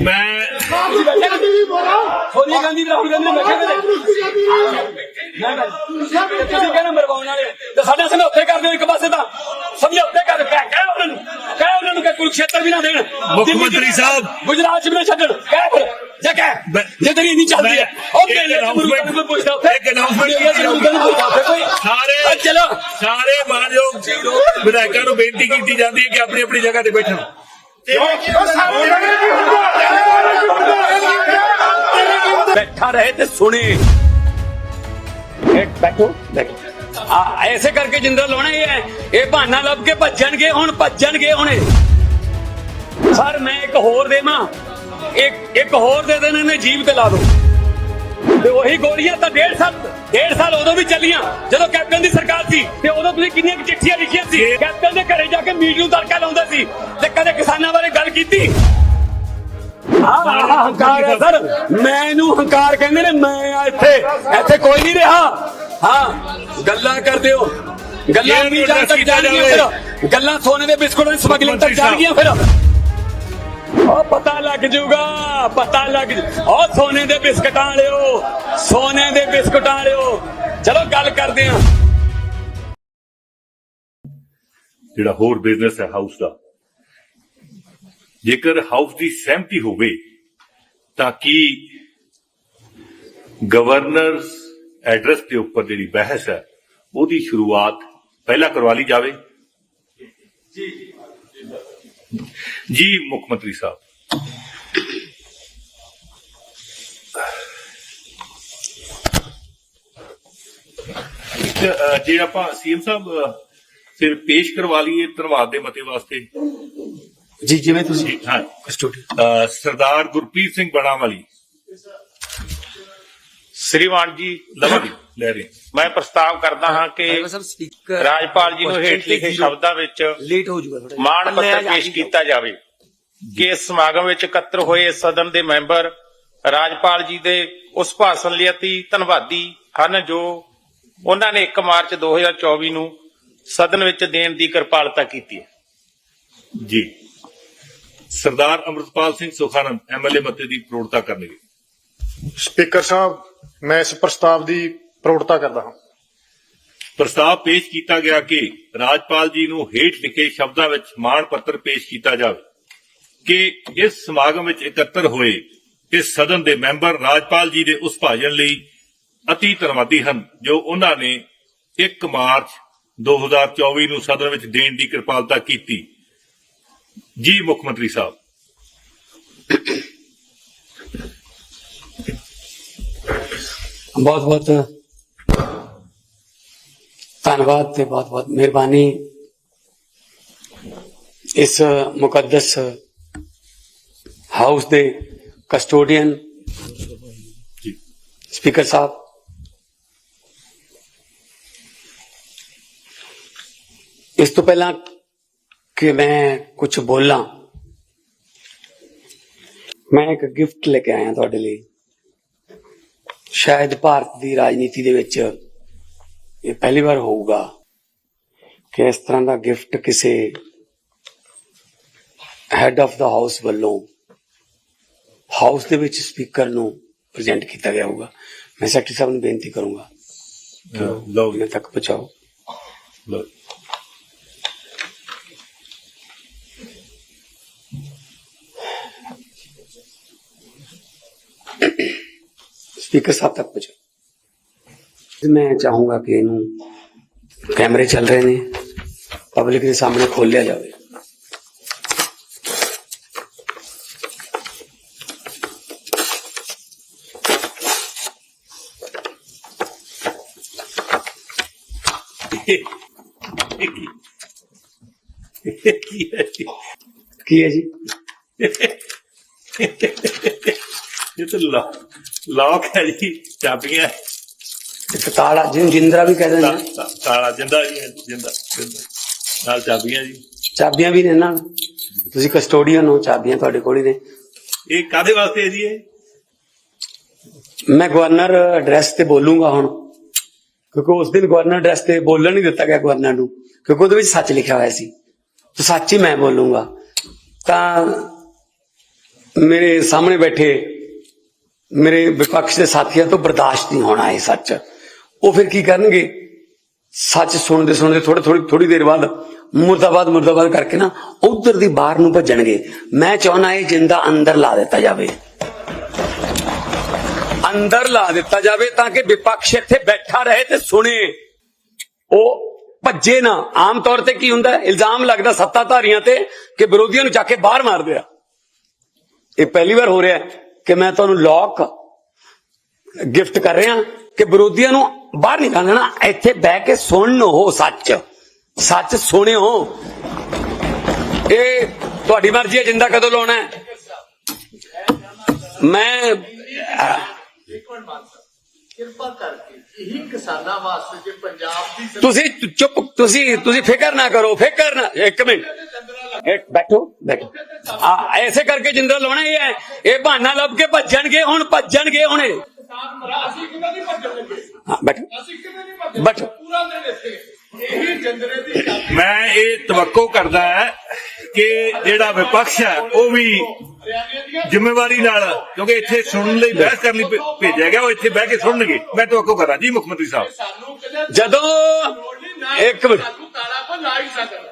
ਮੈਂ ਸੋਨੀਆ ਗਾਂਧੀ ਤੇ ਰਾਹੁਲ ਗਾਂਧੀ ਨੇ ਬੈਠੇ ਨੇ ਮੈਂ ਮੈਂ ਤੁਸੀਂ ਕਹਿੰਦੇ ਮਰਵਾਉਣ ਵਾਲੇ ਤੇ ਸਾਡੇ ਸਮਝੌਤੇ ਕਰ ਦਿਓ ਇੱਕ ਪਾਸੇ ਤਾਂ ਸਮਝੌਤੇ ਕਰ ਕਹਿ ਕਹਿ ਉਹਨਾਂ ਨੂੰ ਕਹਿ ਉਹਨਾਂ ਨੂੰ ਕਿ ਕੁਰਕਸ਼ੇਤਰ ਵੀ ਨਾ ਦੇਣ ਮੁੱਖ ਦਿੱਲੀ ਚ ਮੰਤਰੀ ਨਾ- ਸਾਹਿਬ। ਗੁਜਰਾਤ ਚ ਵੀ ਨਾ ਛੱਡਣ ਕਹਿ ਫਿਰ ਜੇ ਕਹਿ ਮੈਂ- ਜੇ ਤੇਰੀ ਨਹੀਂ ਚੱਲਦੀ ਹੈ ਮੈਂ- ਉਹ ਕਹਿੰਦੇ ਇੱਕ announcement- ਨੂੰ ਪੁੱਛਦਾ ਉੱਥੇ ਇੱਕ announcement ਕੋਈ ਸਾਰੇ- ਚਲੋ ਸਾਰੇ ਮਾਨਯੋਗ ਵਿਧਾਇਕਾਂ ਨੂੰ ਬੇਨਤੀ ਕੀਤੀ ਜਾਂਦੀ ਹੈ ਕਿ ਆਪਣੀ ਆਪਣੀ ਜਗ੍ਹਾ ਤੇ ਬੈਠਣ बैठा रहे तो सुने एक बैठो बैठो ਆ ਐਸੇ ਕਰਕੇ ਜਿੰਦਰਾ ਲਾਉਣਾ ਇਹ ਹੈ ਇਹ ਬਹਾਨਾ ਲੱਭ ਕੇ ਭੱਜਣਗੇ ਹੁਣ ਭੱਜਣਗੇ ਹੁਣੇ ਸਰ ਮੈਂ ਇੱਕ ਹੋਰ ਦੇਵਾਂ ਇੱਕ ਇੱਕ ਹੋਰ ਦੇ ਦੇਣ ਇਹਨੇ ਜੀਵ ਤੇ ਲਾ ਦੋ ਤੇ ਉਹੀ ਗੋਲੀਆਂ ਤਾਂ ਡੇਢ ਸਾਲ ਡੇਢ ਸਾਲ ਉਦੋਂ ਵੀ ਚੱਲੀਆਂ ਜਦੋਂ ਕੈਪਟਨ ਦੀ ਸਰਕਾਰ ਸੀ। ਤੇ ਉਦੋਂ ਤੁਸੀਂ ਕਿੰਨੀਆਂ ਚਿੱਠੀਆਂ ਲਿਖੀਆਂ ਸੀ? ਕੈਪਟਨ ਦੇ ਘਰੇ ਜਾ ਕੇ ਮੀਟ ਨੂੰ ਤੜਕਾ ਲਾਉਂਦਾ ਸੀ ਤੇ ਕਦੇ ਕਿਸਾਨਾਂ ਬਾਰੇ ਗੱਲ ਕੀਤੀ? ਆਹ ਹੰਕਾਰ ਹੈ ਸਰ। ਮੈਂ ਇਹਨੂੰ ਹੰਕਾਰ ਕਹਿੰਦੇ ਨੇ ਮੈਂ ਆ ਇੱਥੇ ਇੱਥੇ ਕੋਈ ਨਹੀਂ ਰਿਹਾ। ਹਾਂ ਗੱਲਾਂ ਕਰਦੇ ਹੋ। ਗੱਲਾਂ ਵੀ ਜਾਣ ਤੱਕ ਜਾਣਗੀਆਂ ਫਿਰ। ਗੱਲਾਂ ਸੋਨੇ ਦੇ ਬਿਸਕੁਟਾਂ ਦੀ ਸਮਗਲਿੰਗ ਤੱਕ। ਜਾਣਗੀਆਂ ਫਿਰ। ਉਹ ਪਤਾ ਲੱਗ ਜਾਊਗਾ ਪਤਾ ਲੱਗ ਉਹ ਸੋਨੇ ਦੇ ਬਿਸਕਟਾਂ ਵਾਲਿਓ ਸੋਨੇ ਦੇ ਬਿਸਕਟਾਂ ਵਾਲਿਓ। ਚਲੋ ਗੱਲ ਕਰਦੇ ਹਾਂ ਜਿਹੜਾ ਹੋਰ ਬਿਜ਼ਨਸ ਹੈ ਹਾਊਸ ਦਾ। ਜੇਕਰ ਹਾਊਸ ਦੀ ਸਹਿਮਤੀ ਹੋਵੇ ਤਾਂ ਕੀ ਗਵਰਨਰਸ ਐਡਰੈਸ ਦੇ ਉੱਪਰ ਜਿਹੜੀ ਬਹਿਸ ਹੈ ਉਹਦੀ ਸ਼ੁਰੂਆਤ ਪਹਿਲਾਂ ਕਰਵਾ ਲਈ ਜਾਵੇ? ਜੀ। ਜੀ ਮੁੱਖ ਮੰਤਰੀ ਸਾਹਿਬ। ਜੇ ਆਪਾਂ ਸੀਐਮ ਸਾਹਿਬ ਫਿਰ ਪੇਸ਼ ਕਰਵਾ ਲਈਏ ਧੰਨਵਾਦ ਦੇ ਮਤੇ ਵਾਸਤੇ। ਜੀ ਜਿਵੇਂ ਤੁਸੀਂ ਹਾਂ। ਸਟੂਡੀਓ ਸਰਦਾਰ ਗੁਰਪ੍ਰੀਤ ਸਿੰਘ ਬਣਾ ਵਾਲੀ ਸ੍ਰੀਮਾਨ ਜੀ ਲਵਾਂਗੇ ਲੈ ਰਹੇ। ਮੈਂ ਪ੍ਰਸਤਾਵ ਕਰਦਾ ਹਾਂ ਕਿ ਰਾਜਪਾਲ ਜੀ ਨੂੰ ਹੇਠ ਲਿਖੇ ਸ਼ਬਦਾਂ ਵਿੱਚ ਲੇਟ ਹੋ ਥੋੜਾ ਮਾਣ ਪੱਤਰ ਪੇਸ਼ ਕੀਤਾ ਜਾਵੇ ਕਿ ਇਸ ਸਮਾਗਮ ਵਿੱਚ ਇਕੱਤਰ ਹੋਏ ਸਦਨ ਦੇ ਮੈਂਬਰ ਰਾਜਪਾਲ ਜੀ ਦੇ ਉਸ ਭਾਸ਼ਣ ਲਈ ਅਤੀ ਧੰਨਵਾਦੀ ਹਨ ਜੋ ਉਹਨਾਂ ਨੇ 1 ਮਾਰਚ 2024 ਨੂੰ ਸਦਨ ਵਿੱਚ ਦੇਣ ਦੀ ਕਿਰਪਾਲਤਾ ਕੀਤੀ ਹੈ। ਜੀ। ਸਰਦਾਰ ਅਮਰਤਪਾਲ ਸਿੰਘ ਸੁਖਾਨੰਦ ਐਮਐਲਏ ਮਤੇ ਦੀ ਪ੍ਰੋੜਤਾ ਕਰਨਗੇ। ਸਪੀਕਰ ਸਾਹਿਬ ਮੈਂ ਇਸ ਪ੍ਰਸਤਾਵ ਦੀ ਪ੍ਰੋੜਤਾ ਕਰਦਾ ਹਾਂ। ਪ੍ਰਸਤਾਵ ਪੇਸ਼ ਕੀਤਾ ਗਿਆ ਕਿ ਰਾਜਪਾਲ ਜੀ ਨੂੰ ਹੇਠ ਲਿਖੇ ਸ਼ਬਦਾਂ ਵਿੱਚ ਮਾਣ ਪੱਤਰ ਪੇਸ਼ ਕੀਤਾ ਜਾਵੇ। ਕਿ ਇਸ ਸਮਾਗਮ ਵਿੱਚ ਇਕੱਤਰ ਹੋਏ ਇਸ ਸਦਨ ਦੇ ਮੈਂਬਰ ਰਾਜਪਾਲ ਜੀ ਦੇ ਉਸ ਭਾਜਨ ਲਈ ਅਤੀ ਧੰਨਵਾਦੀ ਹਨ ਜੋ ਉਹਨਾਂ ਨੇ 1 ਮਾਰਚ 2024 ਨੂੰ ਸਦਨ ਵਿੱਚ ਦੇਣ ਦੀ ਕਿਰਪਾਲਤਾ ਕੀਤੀ। ਜੀ ਮੁੱਖ ਮੰਤਰੀ ਸਾਹਿਬ। ਬਹੁਤ ਬਹੁਤ ਧੰਨਵਾਦ ਤੇ ਬਹੁਤ ਬਹੁਤ ਮਿਹਰਬਾਨੀ ਇਸ ਮੁਕੱਦਸ ਹਾਊਸ ਦੇ ਕਸਟੋਡੀਅਨ ਜੀ। ਸਪੀਕਰ ਸਾਹਿਬ। ਇਸ ਤੋਂ ਪਹਿਲਾਂ ਕਿ ਮੈਂ ਕੁਝ ਬੋਲਾਂ ਮੈਂ ਇੱਕ ਗਿਫਟ ਲੈ ਕੇ ਆਇਆ ਤੁਹਾਡੇ ਲਈ। ਸ਼ਾਇਦ ਭਾਰਤ ਦੀ ਰਾਜਨੀਤੀ ਦੇ ਵਿੱਚ ਇਹ ਪਹਿਲੀ ਵਾਰ ਹੋਊਗਾ ਕਿ ਇਸ ਤਰ੍ਹਾਂ ਦਾ ਗਿਫਟ ਕਿਸੇ ਹੈਡ ਆਫ ਦਾ ਹਾਊਸ ਵੱਲੋਂ ਹਾਊਸ ਦੇ ਵਿੱਚ ਸਪੀਕਰ ਨੂੰ ਪ੍ਰੈਜ਼ੈਂਟ ਕੀਤਾ ਗਿਆ ਹੋਊਗਾ। ਮੈਂ ਸੈਕਟਰੀ ਸਾਹਿਬ ਨੂੰ ਬੇਨਤੀ ਕਰੂੰਗਾ ਲਓ ਇਹਨਾਂ ਤੱਕ ਪਹੁੰਚਾਓ। ਸਪੀਕਰ ਸਾਹਿਬ ਤੱਕ ਪਹੁੰਚਾਓ। ਮੈਂ ਚਾਹੂੰਗਾ ਕਿ ਇਹਨੂੰ ਕੈਮਰੇ ਚੱਲ ਰਹੇ ਨੇ, ਪਬਲਿਕ ਦੇ ਸਾਹਮਣੇ ਖੋਲਿਆ ਜਾਵੇ ਕੀ ਹੈ ਜੀ? ਕੀ ਹੈ ਜੀ ਇਹ ਤਾਂ ਲੌਕ ਹੈ ਜੀ, ਚਾਬੀਆਂ ਇੱਕ ਤਾਲਾ ਜਿਹਨੂੰ ਜਿੰਦਰਾ ਵੀ ਕਹਿੰਦੇ ਨੇ। ਤਾ- ਤਾਲਾ ਜਿੰਦਾ ਜੀ ਜਿੰਦਾ ਜਿੰਦਾ। ਨਾਲ ਚਾਬੀਆਂ ਜੀ। ਚਾਬੀਆਂ ਵੀ ਨੇ ਨਾ ਤੁਸੀਂ ਕਸਟੋਡੀਅਨ ਹੋ ਚਾਬੀਆਂ ਤੁਹਾਡੇ ਕੋਲ ਹੀ ਨੇ। ਇਹ ਕਾਦੇ ਵਾਸਤੇ ਹੈ ਜੀ ਇਹ? ਮੈਂ ਗਵਰਨਰ ਐਡਰੈਸ ਤੇ ਬੋਲੂੰਗਾ ਹੁਣ। ਕਿਉਂਕਿ ਉਸ ਦਿਨ ਗਵਰਨਰ ਐਡਰੈਸ ਤੇ ਬੋਲਣ ਨਹੀਂ ਦਿੱਤਾ ਗਿਆ ਗਵਰਨਰ ਨੂੰ। ਕਿਉਂਕਿ ਉਹਦੇ ਵਿੱਚ ਸੱਚ ਲਿਖਿਆ ਹੋਇਆ ਸੀ। ਤਾਂ ਸੱਚ ਹੀ ਮੈਂ ਬੋਲੂੰਗਾ। ਤਾਂ ਮੇਰੇ ਸਾਹਮਣੇ ਬੈਠੇ ਮੇਰੇ ਵਿਪਕਸ਼ ਦੇ ਸਾਥੀਆਂ ਤੋਂ ਬਰਦਾਸ਼ਤ ਨਹੀਂ ਹੋਣਾ ਇਹ ਸੱਚ। ਉਹ ਫਿਰ ਕੀ ਕਰਨਗੇ? ਸੱਚ ਸੁਣਦੇ ਸੁਣਦੇ ਥੋੜੇ ਥੋੜੀ ਥੋੜੀ ਦੇਰ ਬਾਅਦ, ਮੁਰਦਾਬਾਦ ਮੁਰਦਾਬਾਦ ਕਰਕੇ ਨਾ ਉਧਰ ਦੀ ਬਾਹਰ ਨੂੰ ਭੱਜਣਗੇ। ਮੈਂ ਚਾਹਣਾ ਇਹ ਜਿੰਦਾ ਅੰਦਰ ਲਾ ਦਿੱਤਾ ਜਾਵੇ। ਅੰਦਰ ਲਾ ਦਿੱਤਾ ਜਾਵੇ ਤਾਂ ਕਿ ਵਿਪਕਸ਼ ਇੱਥੇ ਬੈਠਾ ਰਹੇ ਤੇ ਸੁਣੇ। ਉਹ ਭੱਜੇ ਨਾ। ਆਮ ਤੌਰ ਤੇ ਕੀ ਹੁੰਦਾ? ਇਲਜ਼ਾਮ ਲੱਗਦਾ ਸੱਤਾਧਾਰੀਆਂ ਤੇ ਕਿ ਵਿਰੋਧੀਆਂ ਨੂੰ ਚੱਕ ਕੇ ਬਾਹਰ ਮਾਰਦੇ ਆ। ਇਹ ਪਹਿਲੀ ਵਾਰ ਹੋ ਰਿਹਾ ਕਿ ਮੈਂ ਤੁਹਾਨੂੰ ਲੋਕ ਗਿਫਟ ਕਰ ਰਿਹਾ ਕਿ ਵਿਰੋਧੀਆਂ ਨੂੰ ਬਾਹਰ ਨਿਕਾਲਣਾ ਇੱਥੇ ਬਹਿ ਕੇ ਸੁਣਨ ਹੋ ਸੱਚ। ਸੱਚ ਸੁਣਿਓ। ਇਹ ਤੁਹਾਡੀ ਮਰਜ਼ੀ ਹੈ, ਜਿੰਦਾ ਕਦੋਂ ਲਾਉਣਾ ਮੈਂ ਕਿਰਪਾ ਕਰਕੇ ਇਹੀ ਕਿਸਾਨਾਂ ਵਾਸਤੇ ਜੇ ਪੰਜਾਬ ਦੀ ਤੁਸੀਂ ਚੁੱਪ, ਤੁਸੀਂ ਤੁਸੀਂ ਫਿਕਰ ਨਾ ਕਰੋ, ਫਿਕਰ ਨਾ, ਇੱਕ ਮਿੰਟ। ਇੱਕ, ਬੈਠੋ ਬੈਠੋ। ਐਸੇ ਕਰਕੇ ਜਿੰਦਾ ਲਾਉਣਾ ਇਹ ਹੈ, ਇਹ ਬਹਾਨਾ ਲੱਭ ਕੇ ਭੱਜਣਗੇ, ਹੁਣ ਭੱਜਣਗੇ ਹੁਣ। ਇਹ। ਅਸੀਂ ਕਿਵੇਂ ਨਹੀਂ ਭੱਜਣ ਲੱਗੇ ਹਾਂ ਬੈਠੋ। ਅਸੀਂ ਕਿਵੇਂ ਨਹੀਂ ਭੱਜਣ ਬੈਠੋ। ਪੂਰਾ ਦਿਨ ਇੱਥੇ। ਇਹੀ ਜੰਦਰੇ ਦੀ ਗੱਲ ਮੈਂ ਇਹ ਤਵੱਕੋ ਕਰਦਾ ਹੈ ਕਿ ਜਿਹੜਾ ਵਿਪਕਸ਼ ਹੈ ਉਹ ਵੀ ਦੀਆਂ ਜ਼ਿੰਮੇਵਾਰੀ ਨਾਲ ਕਿਉਂਕਿ ਇੱਥੇ ਸੁਣਨ ਲਈ ਬਹਿਸ ਕਰਨ ਲਈ ਭੇ- ਭੇਜਿਆ ਗਿਆ ਉਹ ਇੱਥੇ ਬਹਿ ਕੇ ਸੁਣਨਗੇ। ਮੈਂ ਤਵੱਕੋ ਕਰਾਂ ਜੀ ਮੁੱਖ ਮੰਤਰੀ ਸਾਹਿਬ। ਸਾਨੂੰ ਕਿਤੇ ਜਦੋਂ ਇੱਕ ਮਿੰਟ ਸਾਨੂੰ ਤਾਲਾ ਕੋ ਲਾ ਹੀ ਸਕਦਾ।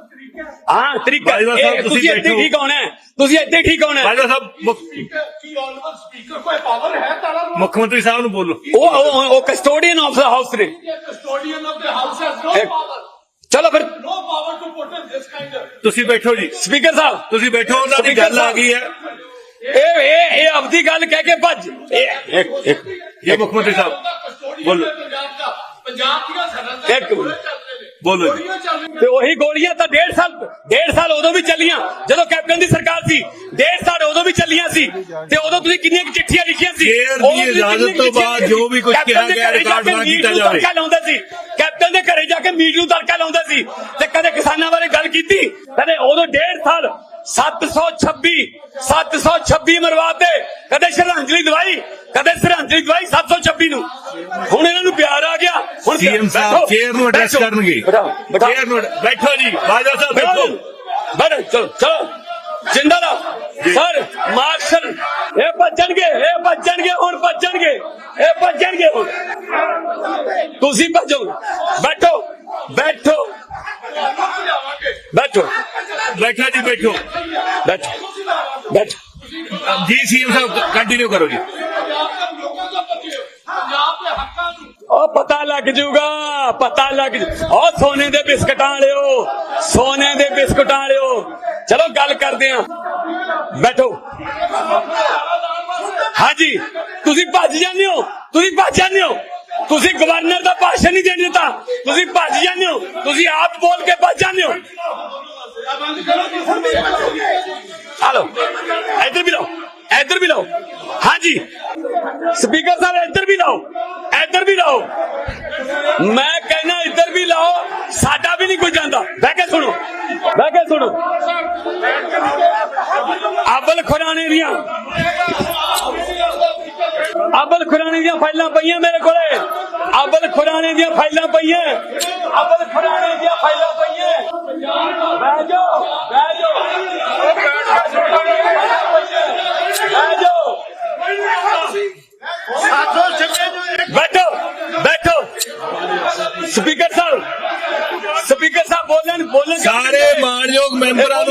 ਹਾਂ ਤਰੀਕਾ ਬਾਜਵਾ ਸਾਹਿਬ, ਇਹ ਤੁਸੀਂ ਤੁਸੀਂ ਇੱਥੇ ਬੈਠੋ। ਠੀਕ ਹੋਣਾ ਹੈ ਤੁਸੀਂ ਇੱਥੇ ਠੀਕ ਹੋਣਾ ਹੈ ਬਾਜਵਾ ਸਾਹਿਬ ਮੁੱਖ- ਕੀ ਆਲਮੋਸਟ ਸਪੀਕਰ ਕੋਈ ਪਾਵਰ ਹੈ ਤਾਲਾ ਨੂੰ ਮੁੱਖ ਮੰਤਰੀ ਸਾਹਿਬ ਨੂੰ ਬੋਲੋ ਉਹ ਉਹ- ਉਹ ਕਸਟੋਡੀਅਨ ਆਫ ਦਾ ਹਾਊਸ ਨੇ custodian of the house has no ਇੱਕ- ਪਾਵਰ ਚਲੋ ਫਿਰ no power to put in this kind of ਤੁਸੀਂ ਬੈਠੋ ਜੀ ਸਪੀਕਰ ਸਾਹਿਬ ਤੁਸੀਂ ਬੈਠੋ ਉਹਨਾਂ ਦੀ ਗੱਲ ਆ। ਗਈ ਹੈ ਇਹ ਇਹ ਇਹ ਆਪਦੀ ਗੱਲ ਕਹਿ ਕੇ ਭੱਜ ਇਹ ਇੱਕ ਇੱਕ ਜੀ ਮੁੱਖ ਮੰਤਰੀ ਸਾਹਿਬ ਕਸਟੋਡੀਅਨ ਬੋਲੋ। ਪੰਜਾਬ ਦਾ ਪੰਜਾਬ ਦੀਆਂ ਸਰਹੱਦਾਂ ਇੱਕ ਮਿੰਟ। ਚੱਲ ਰਹੇ ਨੇ ਬੋਲੋ ਜੀ। ਤੇ ਉਹੀ ਗੋਲੀਆਂ ਤਾਂ ਡੇਢ ਸਾਲ ਡੇਢ ਸਾਲ ਉਦੋਂ ਵੀ ਚੱਲੀਆਂ, ਜਦੋਂ ਕੈਪਟਨ ਦੀ ਸਰਕਾਰ ਸੀ ਡੇਢ ਸਾਲ ਉਦੋਂ ਵੀ ਚੱਲੀਆਂ ਸੀ ਤੇ ਉਦੋਂ ਤੁਸੀਂ ਕਿੰਨੀਆਂ ਚਿੱਠੀਆਂ ਲਿਖੀਆਂ ਸੀ? ਉਦੋਂ ਇਜਾਜ਼ਤ ਤੋਂ ਬਾਅਦ ਜੋ ਵੀ ਕੈਪਟਨ ਕਿਹਾ ਗਿਆ, ਰਿਕਾਰਡ ਨਾ ਕੀਤਾ ਜਾਵੇ। ਤੜਕਾ ਲਾਉਂਦਾ ਸੀ। ਕੈਪਟਨ ਦੇ ਘਰੇ ਜਾ ਕੇ ਮੀਟ ਨੂੰ ਤੜਕਾ ਲਾਉਂਦਾ ਸੀ ਤੇ ਕਦੇ ਕਿਸਾਨਾਂ ਬਾਰੇ ਗੱਲ ਕੀਤੀ? ਕਦੇ ਉਦੋਂ ਡੇਢ ਸਾਲ 726 726 ਮਰਵਾਤੇ ਕਦੇ ਸ਼ਰਧਾਂਜਲੀ ਦਵਾਈ ਕਦੇ ਸ਼ਰਧਾਂਜਲੀ ਦਵਾਈ 726 ਨੂੰ। ਹੁਣ ਇਹਨਾਂ ਨੂੰ ਪਿਆਰ ਆ ਗਿਆ। ਹੁਣ ਸੀਐਮ ਸਾਹਿਬ ਚੇਅਰ ਨੂੰ ਐਡਰੈਸ ਕਰਨਗੇ। ਚੇਅਰ ਨੂੰ ਬੈਠੋ ਜੀ ਬਾਜਵਾ ਸਾਹਿਬ ਬੈਠੋ। ਬੈਠੋ ਚਲੋ ਚਲੋ। ਜਿੰਦਾ ਰਹੋ ਸਰ ਮਾਰਸ਼ਲ ਇਹ ਭੱਜਣਗੇ ਇਹ ਭੱਜਣਗੇ ਹੁਣ ਭੱਜਣਗੇ ਇਹ ਭੱਜਣਗੇ ਹੁਣ ਤੁਸੀਂ ਭੱਜੋ ਬੈਠੋ ਬੈਠੋ ਬੈਠੋ ਬੈਠੋ ਜੀ ਬੈਠੋ ਬੈਠੋ ਬੈਠੋ ਜੀ ਸੀਐਮ ਸਾਹਿਬ ਕੰਟੀਨਿਊ ਕਰੋ ਜੀ ਪੰਜਾਬ ਦੇ ਲੋਕਾਂ ਦਾ ਬਚੇ ਪੰਜਾਬ ਦੇ ਹੱਕਾਂ ਨੂੰ ਉਹ ਪਤਾ ਲੱਗ ਜੂਗਾ ਪਤਾ ਲੱਗ ਉਹ ਸੋਨੇ ਦੇ ਬਿਸਕਟਾਂ ਵਾਲਿਓ ਸੋਨੇ ਦੇ ਬਿਸਕਟਾਂ ਵਾਲਿਓ। ਚਲੋ ਗੱਲ ਕਰਦੇ ਆਂ। ਬੈਠੋ। ਹਾਂਜੀ ਤੁਸੀਂ ਭੱਜ ਜਾਂਦੇ ਹੋ ਤੁਸੀਂ ਭੱਜ ਜਾਂਦੇ ਹੋ। ਤੁਸੀਂ ਗਵਰਨਰ ਦਾ ਭਾਸ਼ਣ ਨਹੀਂ ਦੇਣ ਦਿੱਤਾ। ਤੁਸੀਂ ਭੱਜ ਜਾਂਦੇ ਹੋ ਤੁਸੀਂ ਆਪ ਬੋਲ ਕੇ ਭੱਜ ਜਾਂਦੇ ਹੋ। ਹਲੋ ਇੱਧਰ ਵੀ ਲਾਓ ਇੱਧਰ ਵੀ ਲਾਓ ਹਾਂਜੀ ਸਪੀਕਰ ਸਾਹਿਬ ਇੱਧਰ ਵੀ ਲਾਓ ਇੱਧਰ ਵੀ ਲਾਓ ਮੈਂ ਕਹਿੰਦਾ ਇੱਧਰ ਵੀ ਲਾਓ ਸਾਡਾ ਵੀ ਨਹੀਂ ਕੋਈ ਜਾਂਦਾ ਬਹਿ ਕੇ ਸੁਣੋ ਬਹਿ ਕੇ ਸੁਣੋ ਅਬਲ ਖੁਰਾਨੇ ਦੀਆਂ ਅਬਲ ਖੁਰਾਨੇ ਦੀਆਂ ਫਾਈਲਾਂ ਪਈਆਂ ਮੇਰੇ ਕੋਲੇ ਅਬਲ ਖੁਰਾਨੇ ਦੀਆਂ ਫਾਈਲਾਂ ਪਈਆਂ ਅਬਲ ਖੁਰਾਨੇ ਦੀਆਂ ਫਾਈਲਾਂ ਪਈਆਂ ਬਹਿ ਜਾਓ ਬਹਿ ਜਾਓ ਬਹਿ ਜਾਓ ਬੈਠੋ ਬੈਠੋ ਸਪੀਕਰ ਸਾਹਿਬ ਸਪੀਕਰ ਸਾਹਿਬ ਬੋਲਣ ਬੋਲਣ ਸਾਰੇ ਮਾਨਯੋਗ ਮੈਂਬਰਾਂ ਨੂੰ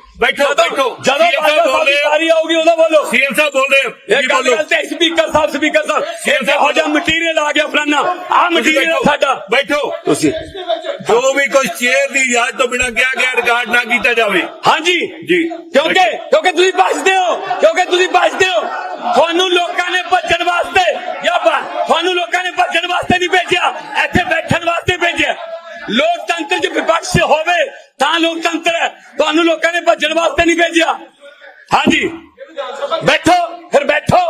ਬੈਠੋ ਬੈਠੋ। ਜਦੋਂ ਬਾਦਲ ਸਾਹਿਬ ਦੀ ਵਾਰੀ ਆਊਗੀ ਉਦੋਂ ਬੋਲੋ। ਸੀਐਮ ਸਾਹਿਬ ਬੋਲ ਇਹ ਗੱਲ ਤੇ speaker sahib speaker sahib. CM ਹੋ ਜਾ ਮਟੀਰੀਅਲ ਆ ਗਿਆ ਫਲਾਨਾ। ਆ ਮਟੀਰੀਅਲ ਸਾਡਾ। ਬੈਠੋ। ਤੁਸੀਂ। ਜੋ ਵੀ ਕੋਈ ਚੇਅਰ ਦੀ ਇਜਾਜ਼ਤ ਤੋਂ ਬਿਨਾ ਕਿਹਾ ਗਿਆ ਰਿਕਾਰਡ ਨਾ ਕੀਤਾ ਜਾਵੇ। ਹਾਂਜੀ। ਜੀ। ਕਿਉਂਕਿ ਕਿਉਂਕਿ ਤੁਸੀਂ ਬਚਦੇ ਹੋ ਕਿਉਂਕਿ ਤੁਸੀਂ ਬਚਦੇ ਹੋ। ਤੁਹਾਨੂੰ ਲੋਕਾਂ ਨੇ ਭੱਜਣ ਵਾਸਤੇ ਜਾਂ ਤੁਹਾਨੂੰ ਲੋਕਾਂ ਨੇ ਭੱਜਣ ਵਾਸਤੇ ਨਹੀਂ ਭੇਜਿਆ ਇੱਥੇ ਬੈਠਣ ਵਾਸਤੇ ਭੇਜਿਆ। ਲੋਕਤੰਤਰ 'ਚ ਵਿਪਕਸ਼ ਹੋਵੇ ਤਾਂ ਲੋਕਤੰਤਰ ਤੁਹਾਨੂੰ ਲੋਕਾਂ ਨੇ ਭੱਜਣ ਵਾਸਤੇ ਨਹੀਂ ਭੇਜਿਆ। ਹਾਂਜੀ। ਬੈਠੋ ਫਿਰ ਬੈਠੋ।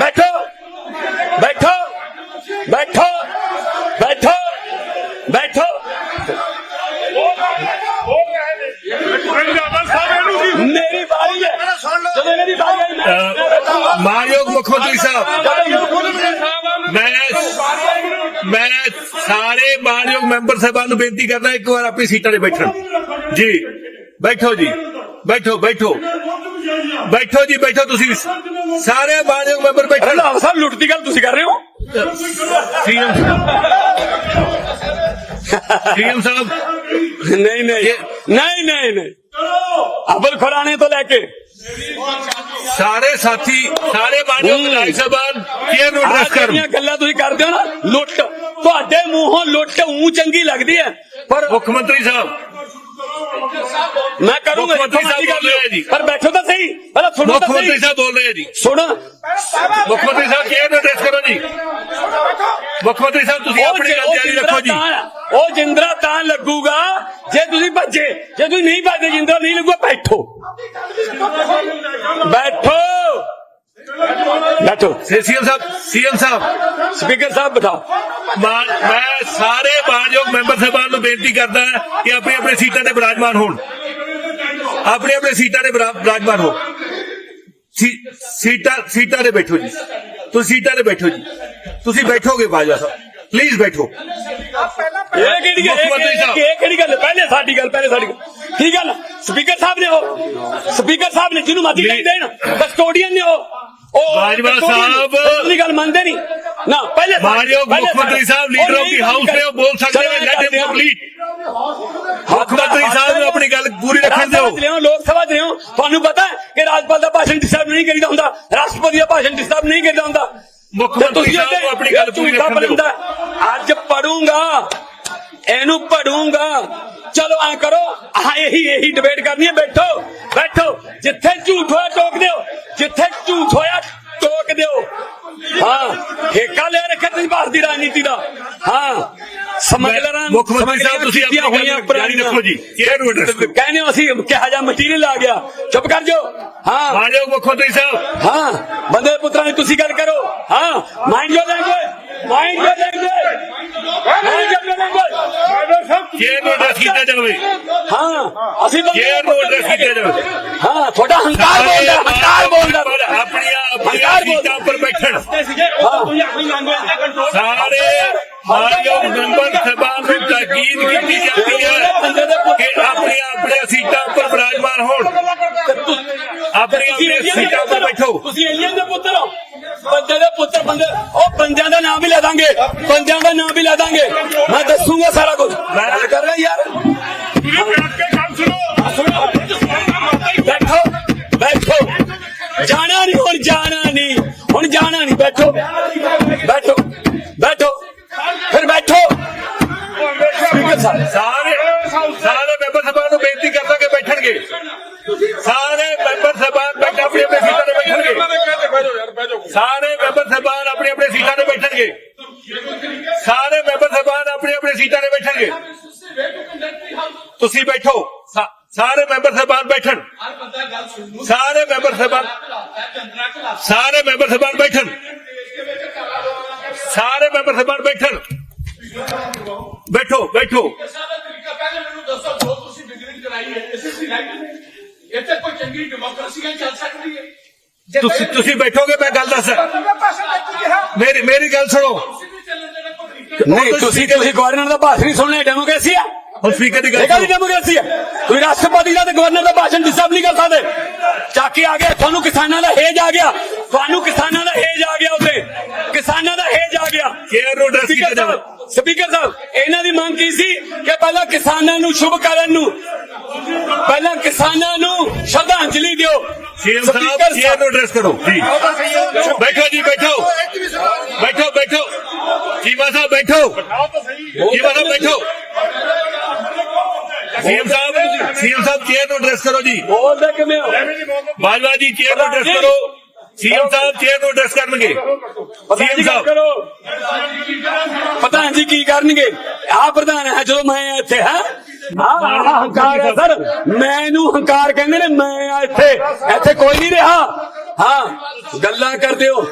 ਬੈਠੋ। ਬੈਠੋ। ਬੈਠੋ। ਬੈਠੋ। ਬੈਠੋ। ਮੇਰੀ ਵਾਰੀ ਹੈ। ਜਦੋਂ ਮੇਰੀ ਵਾਰੀ ਹੈ ਮਾਨਯੋਗ ਮੁੱਖ ਮੰਤਰੀ ਸਾਹਿਬ। ਸਾਰੇ ਮਾਨਯੋਗ ਮੈਂਬਰ ਸਾਹਿਬਾਨ ਨੂੰ ਬੇਨਤੀ ਕਰਦਾ ਇੱਕ ਵਾਰ ਆਪਣੀ ਸੀਟਾਂ ਤੇ ਬੈਠਣ। ਜੀ ਬੈਠੋ ਜੀ ਬੈਠੋ ਬੈਠੋ। ਬੈਠੋ ਜੀ ਬੈਠੋ ਤੁਸੀਂ ਸਾਰੇ ਮਾਨਯੋਗ ਮੈਂਬਰ ਬੈਠੋ। ਰੰਧਾਵਾ ਸਾਹਿਬ ਲੁੱਟ ਦੀ ਗੱਲ ਤੁਸੀਂ ਕਰ ਰਹੇ ਹੋ? CM CM sahib. ਨਹੀਂ ਨਹੀਂ। ਨਹੀਂ ਨਹੀਂ ਨਹੀਂ। ਅਬਲ ਖੁਰਾਣੇ ਤੋਂ ਲੈ ਕੇ ਸਾਰੇ ਸਾਥੀ ਸਾਰੇ ਮਾਨਯੋਗ ਵਿਧਾਇਕ ਸਾਹਿਬਾਨ ਕੇਅਰ ਨੂੰ ਐਡਰੈਸ ਕਰਨ ਜਿਹੜੀਆਂ ਗੱਲਾਂ ਤੁਸੀਂ ਕਰਦੇ ਹੋ ਨਾ ਲੁੱਟ। ਤੁਹਾਡੇ ਮੂੰਹੋਂ ਲੁੱਟ ਉਂ ਚੰਗੀ ਲੱਗਦੀ ਹੈ। ਪਰ ਮੁੱਖ ਮੰਤਰੀ ਸਾਹਿਬ। ਮੈਂ ਕਰੂੰਗਾ ਮੁੱਖ ਮੰਤਰੀ ਸਾਹਿਬ ਕਰ। ਬੋਲ ਰਹੇ ਜੀ। ਪਰ ਬੈਠੋ ਤਾਂ ਸਹੀ ਪਹਿਲਾਂ ਸੁਣੋ ਮੁੱਖ ਮੰਤਰੀ ਸਹੀ। ਸਾਹਿਬ ਬੋਲ ਰਹੇ ਜੀ। ਸੁਣੋ। ਮੁੱਖ ਮੰਤਰੀ ਸਾਹਿਬ ਕੇਅਰ ਨੂੰ ਐਡਰੈਸ ਕਰੋ ਜੀ? ਮੁੱਖ ਮੰਤਰੀ ਸਾਹਿਬ ਤੁਸੀਂ ਉਹ ਆਪਣੀ ਜੇ- ਗੱਲ ਉਹ ਜਾਰੀ ਜਿੰਦਰਾ ਰੱਖੋ ਜੀ। ਤਾਂ- ਉਹ ਜਿੰਦਰਾ ਤਾਂ ਲੱਗੂਗਾ ਜੇ ਤੁਸੀਂ ਭੱਜੇ ਜੇ ਤੁਸੀਂ ਨਹੀਂ ਭੱਜੇ ਜਿੰਦਰਾ ਨਹੀਂ ਲੱਗੂਗਾ ਬੈਠੋ। ਬੈਠੋ। ਬੈਠੋ। CM sahib CM sahib. Speaker sahib ਬਿਠਾਓ। ਮਾਨ ਮੈਂ ਸਾਰੇ ਮਾਨਯੋਗ ਮੈਂਬਰ ਸਾਹਿਬਾਨ ਨੂੰ ਬੇਨਤੀ ਕਰਦਾ ਕਿ ਆਪਣੀ ਆਪਣੀ ਸੀਟਾਂ ਤੇ ਬਿਰਾਜਮਾਨ ਹੋਣ। ਆਪਣੀ ਆਪਣੀ ਸੀਟਾਂ ਤੇ ਬਿਰਾ- ਬਿਰਾਜਮਾਨ ਹੋ ਸੀ- ਸੀਟਾਂ ਸੀਟਾਂ ਤੇ ਬੈਠੋ ਜੀ। ਤੁਸੀਂ ਸੀਟਾਂ ਤੇ ਬੈਠੋ ਜੀ ਤੁਸੀਂ ਬੈਠੋਗੇ ਬਾਜਵਾ ਸਾਹਿਬ ਪਲੀਜ਼ ਬੈਠੋ ਇਹ ਕਿਹੜੀ ਗੱਲ। ਇਹ ਕਿਹੜੀ ਗੱਲ? ਪਹਿਲੇ ਸਾਡੀ ਗੱਲ ਪਹਿਲੇ ਸਾਡੀ ਕੀ ਗੱਲ ਸਪੀਕਰ ਸਾਹਿਬ ਨੇ ਉਹ ਸਪੀਕਰ ਸਾਹਿਬ ਨੇ ਜਿਹਨੂੰ ਮਾਤੀ ਜੀ। ਕਹਿੰਦੇ ਨੇ ਕਸਟੋਡੀਅਨ ਨੇ ਉਹ ਉਹ ਬਾਜਵਾ। ਸਾਹਿਬ। ਉਹ ਆਪਣੀ ਗੱਲ ਮੰਨਦੇ ਨਹੀਂ ਨਾ ਪਹਿਲੇ ਪਹਿਲੇ ਮੁੱਖ ਮੰਤਰੀ ਸਾਹਿਬ ਲੀਡਰ ਆਫ ਦੀ ਹਾਊਸ ਨੇ ਉਹ ਬੋਲ ਸਕਦੇ ਨੇ ਲੈਟ ਹਿਮ। ਕੰਪਲੀਟ ਮੁੱਖ ਮੰਤਰੀ ਸਾਹਿਬ ਨੂੰ ਆਪਣੀ ਪੂਰੀ ਰੱਖਣ ਦਿਓ। ਰਾਜ ਲਿਆਓ, ਲੋਕ ਸਭਾ ਚ ਲਿਆਓ। ਤੁਹਾਨੂੰ ਪਤਾ ਹੈ ਕਿ ਰਾਜਪਾਲ ਦਾ ਭਾਸ਼ਣ ਡਿਸਟਰਬ ਨਹੀਂ ਕਰੀਦਾ ਹੁੰਦਾ। ਰਾਸ਼ਟਰਪਤੀ ਦਾ ਭਾਸ਼ਣ ਡਿਸਟਰਬ ਨਹੀਂ ਕਰੀਦਾ ਹੁੰਦਾ। ਮੁੱਖ ਮੰਤਰੀ ਸਾਹਿਬ ਆਪਣੀ ਗੱਲ ਪੂਰੀ ਰੱਖਣ ਦਿਓ। ਅੱਜ ਪੜੂੰਗਾ। ਇਹਨੂੰ ਪੜੂੰਗਾ। ਚਲੋ ਐ ਕਰੋ। ਹਾਂ ਇਹੀ ਇਹੀ ਡਿਬੇਟ ਕਰਨੀ ਹੈ। ਬੈਠੋ ਬੈਠੋ। ਜਿੱਥੇ ਝੂਠ ਹੋਇਆ ਟੋਕ ਦਿਓ। ਜਿੱਥੇ ਝੂਠ ਹੋਇਆ ਟੋਕ ਦਿਓ। ਹਾਂ ਠੇਕਾ ਲੈ ਰੱਖਿਆ ਤੁਸੀਂ ਭਾਰਤ ਦੀ ਰਾਜਨੀਤੀ ਦਾ। ਹਾਂ ਸਮਗਲਰਾਂ ਮੁੱਖ ਮੰਤਰੀ ਸਾਹਿਬ ਤੁਸੀਂ ਆਪਣੀ ਕੀਤੀਆਂ ਗੱਲ ਜਾਰੀ ਰੱਖੋ ਜੀ ਕੇਅਰ ਨੂੰ ਐਡਰੈਸ ਕਰੋ ਕਹਿੰਦੇ ਹੋ ਅਸੀਂ ਕਿਹਾ ਜਾ ਮਟੀਰੀਅਲ ਆ ਗਿਆ ਚੁੱਪ ਕਰ ਜਾਓ ਹਾਂ ਮਾਨਯੋਗ ਮੁੱਖ ਮੰਤਰੀ ਸਾਹਿਬ ਹਾਂ ਬੰਦੇ ਦੇ ਪੁੱਤਰਾਂ ਦੀ ਤੁਸੀਂ ਗੱਲ ਕਰੋ ਹਾਂ mind your language mind your language mind your language care ਨੂੰ ਐਡਰੈਸ ਕੀਤਾ ਜਾਵੇ ਹਾਂ ਅਸੀਂ ਬੰਦੇ ਕੇਅਰ ਨੂੰ ਐਡਰੈਸ ਕੀਤਾ ਜਾਵੇ ਹਾਂ ਤੁਹਾਡਾ ਹੰਕਾਰ ਬੋਲਦਾ ਹੰਕਾਰ ਬੋਲਦਾ ਆਪਣੀਆਂ ਆਪਣੀਆਂ ਹੰਕਾਰ ਸੀਟਾਂ ਉੱਪਰ ਬੈਠਣ ਹਾਂ ਸਾਰੇ ਮਾਨਯੋਗ ਮੈਂਬਰ ਸਭਾ ਨੂੰ ਤਾਕੀਦ ਕੀਤੀ ਜਾਂਦੀ ਹੈ ਕਿ ਆਪਣੀਆਂ ਆਪਣੀਆਂ ਸੀਟਾਂ ਉੱਪਰ ਬਿਰਾਜਮਾਨ ਹੋਣ। ਆਪਣੀਆਂ ਆਪਣੀਆਂ ਸੀਟਾਂ ਉੱਪਰ ਬੈਠੋ। ਤੁਸੀਂ ਏਲੀਅਨ ਦੇ ਪੁੱਤਰ ਹੋ। ਬੰਦੇ ਦੇ ਪੁੱਤਰ ਬੰਦੇ ਉਹ ਬੰਦਿਆਂ ਦਾ ਨਾਮ ਵੀ ਲੈ ਦਾਂਗੇ। ਬੰਦਿਆਂ ਦਾ ਨਾਮ ਵੀ ਲੈ ਦਾਂਗੇ। ਮੈਂ ਦੱਸੂਗਾ ਸਾਰਾ ਕੁਝ। ਮੈਂ ਕਰ ਰਿਹਾ ਯਾਰ। ਬੈਠੋ। ਬੈਠੋ। ਜਾਣਾ ਨਹੀਂ ਹੁਣ ਜਾਣਾ ਨਹੀਂ ਹੁਣ ਜਾਣਾ ਨਹੀਂ ਬੈਠੋ। ਸਾਰੇ ਸਾਰੇ ਮੈਂਬਰ ਸਭਾ ਨੂੰ ਬੇਨਤੀ ਕਰਦਾ ਕਿ ਬੈਠਣਗੇ। ਸਾਰੇ ਮੈਂਬਰ ਸਭਾ ਬੈਠ ਆਪਣੀ ਆਪਣੀ ਸੀਟਾਂ ਤੇ ਬੈਠਣਗੇ। ਸਾਰੇ ਮੈਂਬਰ ਸਭਾ ਆਪਣੀ ਆਪਣੀ ਸੀਟਾਂ ਤੇ ਬੈਠਣਗੇ। ਸਾਰੇ ਮੈਂਬਰ ਸਭਾ ਆਪਣੀ ਆਪਣੀ ਸੀਟਾਂ ਤੇ ਬੈਠਣਗੇ। ਤੁਸੀਂ ਬੈਠੋ। ਸਾ- ਸਾਰੇ ਮੈਂਬਰ ਸਭਾਨ ਬੈਠਣ। ਸਾਰੇ ਮੈਂਬਰ ਸਭਾਨ ਸਾਰੇ ਮੈਂਬਰ ਸਭਾਨ ਬੈਠਣ। ਸਾਰੇ ਮੈਂਬਰ ਸਭਾਨ ਬੈਠਣ ਬੈਠੋ ਬੈਠੋ ਸਾਡਾ ਤਰੀਕਾ ਪਹਿਲੇ ਮੈਨੂੰ ਦੱਸੋ ਜੋ ਤੁਸੀਂ ਬਿਗਨਿੰਗ ਕਰਾਈ ਹੈ ਐਸਐਸਸੀ ਰਾਈਟ ਇੱਥੇ ਕੋਈ ਚੰਗੀ ਡੈਮੋਕ੍ਰੇਸੀ ਚੱਲ ਸਕਦੀ ਹੈ ਤੁਸੀਂ ਤੁਸੀਂ ਬੈਠੋਗੇ ਮੈਂ ਗੱਲ ਦੱਸ। ਮੇਰੀ ਮੇਰੀ ਗੱਲ ਸੁਣੋ। ਨਹੀਂ ਤੁਸੀਂ ਤੁਸੀਂ ਗਵਰਨਰ ਦਾ ਭਾਸ਼ਣ ਨਹੀਂ ਸੁਣਨਾ ਡੈਮੋਕ੍ਰੇਸੀ ਆ। ਹੁਣ ਸਪੀਕਰ ਦੀ ਗੱਲ ਸੁਣੋ। ਡੈਮੋਕ੍ਰੇਸੀ ਹੈ ਤੁਸੀਂ ਰਾਸ਼ਟਰਪਤੀ ਦਾ ਤੇ ਗਵਰਨਰ ਦਾ ਭਾਸ਼ਣ ਡਿਸਟਰਬ ਨਹੀਂ ਕਰ ਸਕਦੇ। ਚਾਕੀ ਆ ਗਿਆ ਤੁਹਾਨੂੰ ਕਿਸਾਨਾਂ ਦਾ ਹੇਜ ਆ ਗਿਆ। ਤੁਹਾਨੂੰ ਕਿਸਾਨਾਂ ਦਾ ਹੇਜ ਆ ਗਿਆ ਉੱਤੇ ਕਿਸਾਨਾਂ ਦਾ ਹੇਜ ਕੇਅਰ ਨੂੰ address ਕੀਤਾ ਸਪੀਕਰ ਜਾਵੇ। ਸਾਹਿਬ ਸਪੀਕਰ ਸਾਹਿਬ ਇਹਨਾਂ ਦੀ ਮੰਗ ਕੀ ਸੀ ਕਿ ਪਹਿਲਾਂ ਕਿਸਾਨਾਂ ਨੂੰ ਸ਼ੁਭ ਕਰਨ ਨੂੰ ਪਹਿਲਾਂ ਕਿਸਾਨਾਂ ਨੂੰ ਸ਼ਰਧਾਂਜਲੀ ਦਿਓ? ਸੀਐਮ ਸਾਹਿਬ ਕੇਅਰ ਨੂੰ ਐਡਰੈਸ ਕਰੋ ਜੀ। ਬੈਠੋ ਜੀ ਬੈਠੋ। ਬੈਠੋ ਬੈਠੋ। ਚੀਮਾ ਸਾਹਿਬ ਬੈਠੋ। ਚੀਮਾ ਸਾਹਿਬ ਬੈਠੋ। CM sahib CM sahib chair ਨੂੰ ਐਡਰੈਸ ਕਰੋ ਜੀ। ਬੋਲਦੇ ਕਿਵੇਂ ਹੋ? ਬਾਜਵਾ ਜੀ ਚੇਅਰ ਨੂੰ ਐਡਰੈਸ ਕਰੋ। ਸੀਐਮ ਸਾਹਿਬ ਚੇਅਰ ਨੂੰ ਐਡਰੈਸ ਕਰਨਗੇ। ਸੀਐਮ ਸਾਹਿਬ। ਕਰੋ। ਪ੍ਰਧਾਨ ਜੀ ਕੀ ਕਰਨਗੇ? ਆ ਪ੍ਰਧਾਨ ਹੈ ਜਦੋਂ ਮੈਂ ਇੱਥੇ, ਹਾਂ? ਆਹ ਹੰਕਾਰ ਹੈ, ਸਰ। ਮੈਨੂੰ ਹੰਕਾਰ ਕਹਿੰਦੇ ਨੇ, ਮੈਂ ਆ ਇੱਥੇ ਇੱਥੇ ਕੋਈ ਨਹੀਂ ਰਿਹਾ। ਹਾਂ ਗੱਲਾਂ ਕਰਦੇ ਹੋ।